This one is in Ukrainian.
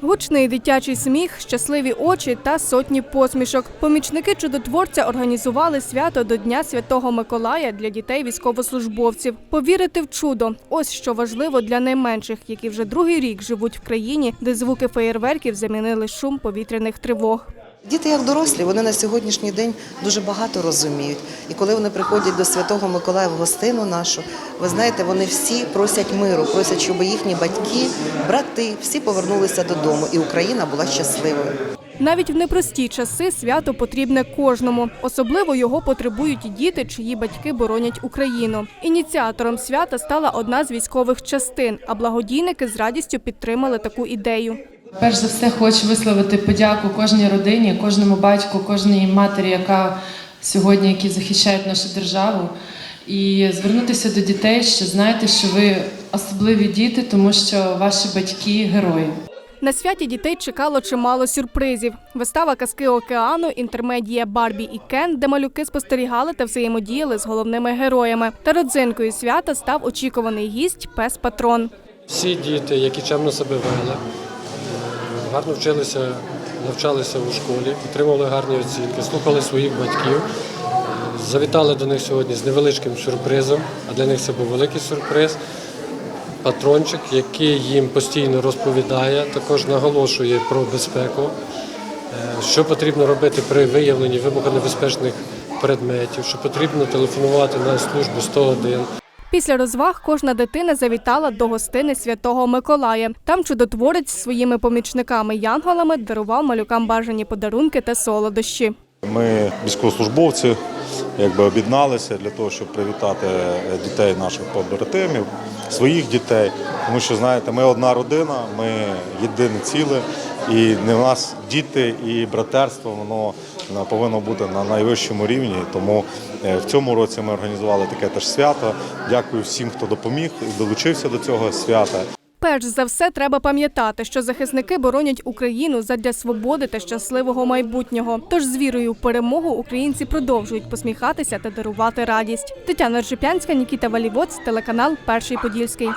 Гучний дитячий сміх, щасливі очі та сотні посмішок. Помічники чудотворця організували свято до Дня Святого Миколая для дітей військовослужбовців. Повірити в чудо ось що важливо для найменших, які вже другий рік живуть в країні, де звуки феєрверків замінили шум повітряних тривог. Діти, як дорослі, вони на сьогоднішній день дуже багато розуміють. І коли вони приходять до Святого Миколая в гостину нашу, ви знаєте, вони всі просять миру, просять, щоб їхні батьки, брати, всі повернулися додому, і Україна була щасливою. Навіть в непрості часи свято потрібне кожному. Особливо його потребують і діти, чиї батьки боронять Україну. Ініціатором свята стала одна з військових частин, а благодійники з радістю підтримали таку ідею. Перш за все, хочу висловити подяку кожній родині, кожному батьку, кожній матері, яка сьогодні які захищають нашу державу, і звернутися до дітей, що знаєте, що ви особливі діти, тому що ваші батьки герої. На святі дітей чекало чимало сюрпризів. Вистава казки океану, інтермедія Барбі і Кен, де малюки спостерігали та взаємодіяли з головними героями. Та родзинкою свята став очікуваний гість пес Патрон. Всі діти, які чемно себе вели, гарно вчилися, навчалися у школі, отримували гарні оцінки, слухали своїх батьків, завітали до них сьогодні з невеличким сюрпризом, а для них це був великий сюрприз. Патрончик, який їм постійно розповідає, також наголошує про безпеку, е, що потрібно робити при виявленні вибухонебезпечних предметів, що потрібно телефонувати на службу 101. Після розваг кожна дитина завітала до гостини Святого Миколая. Там чудотворець зі своїми помічниками-янголами дарував малюкам бажані подарунки та солодощі. Ми, військовослужбовці, якби об'єдналися для того, щоб привітати дітей наших побратимів, своїх дітей. Тому що, знаєте, ми одна родина, ми єдине ціле, і не в нас діти і братерство, воно е, повинно бути на найвищому рівні. Тому е, в цьому році ми організували таке теж свято. Дякую всім, хто допоміг і долучився до цього свята. Перш за все, треба пам'ятати, що захисники боронять Україну задля свободи та щасливого майбутнього. Тож з вірою в перемогу українці продовжують посміхатися та дарувати радість. Тетяна Ржепянська, Нікіта Валівоць, телеканал Перший Подільський.